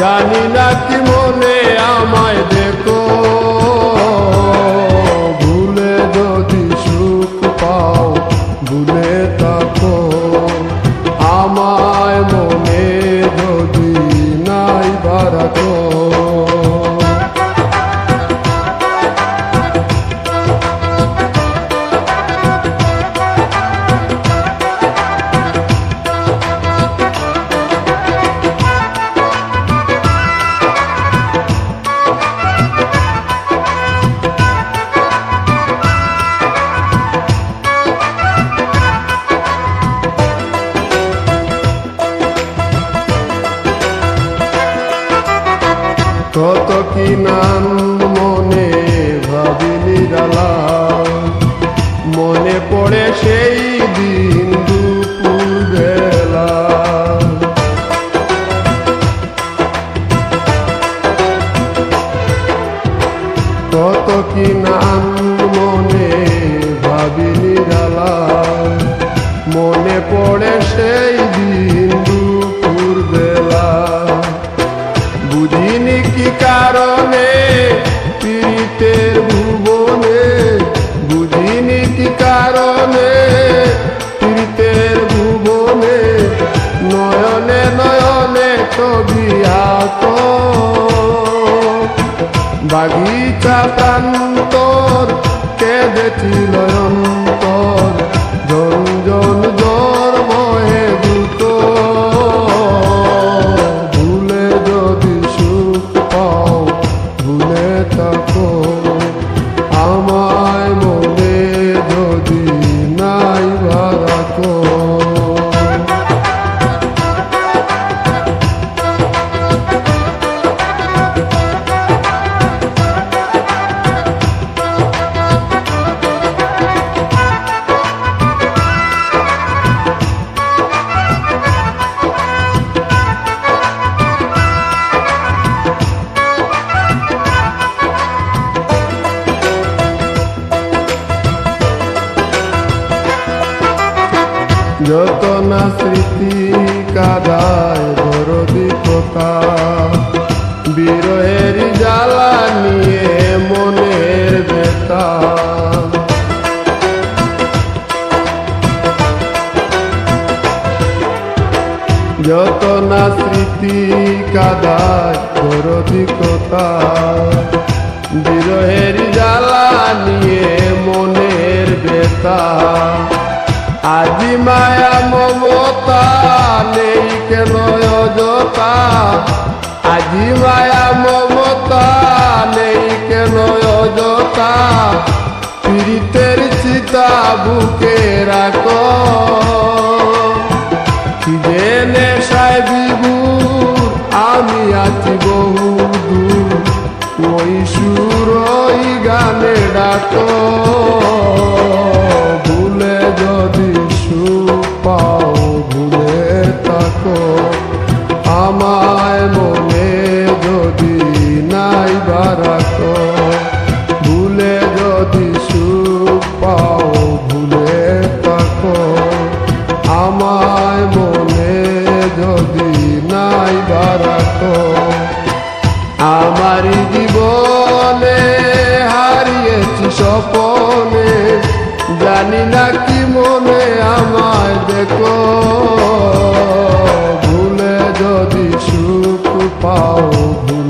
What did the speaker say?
জানি না কি মনে আমায় দেখো। ভুলে যদি সুখ পাও ভুলে থাকো। কত কি নাম মনে ভাবিনি ডালা মনে পড়ে সেই দিন কারণে পীড়িতের ভুবনে বুঝিনি কি কারণে পীড়িতের ভুবনে নয়নে নয়নে ছবি আত বাগিচা প্রান্তর কেঁদেছিল Oh. যত না স্মৃতি কাদায় দরদি কথা বিরহের জ্বালা নিয়ে মনের বেতা যত না স্মৃতি কাদায় দরদি কথা বিরহের জ্বালা নিয়ে মনের বেতা আজি মায়া মমতা নেই কেন অযথা? আজি মায়া মমতা নেই কেন অযথা? পীড়িতের চিতা বুকে রাখো। জেনে বহু দূর ওই সুর গানে ডাকো। নাই বারাকো। ভুলে যদি সুখ পাও, ভুলে থাকো। আমায় মনে যদি নাই বারাকো। আমার জীবনে হারিয়েছি স্বপনে, জানি না কি মনে আমায় দেখো। ভুলে যদি সুখ পাও, ভুলে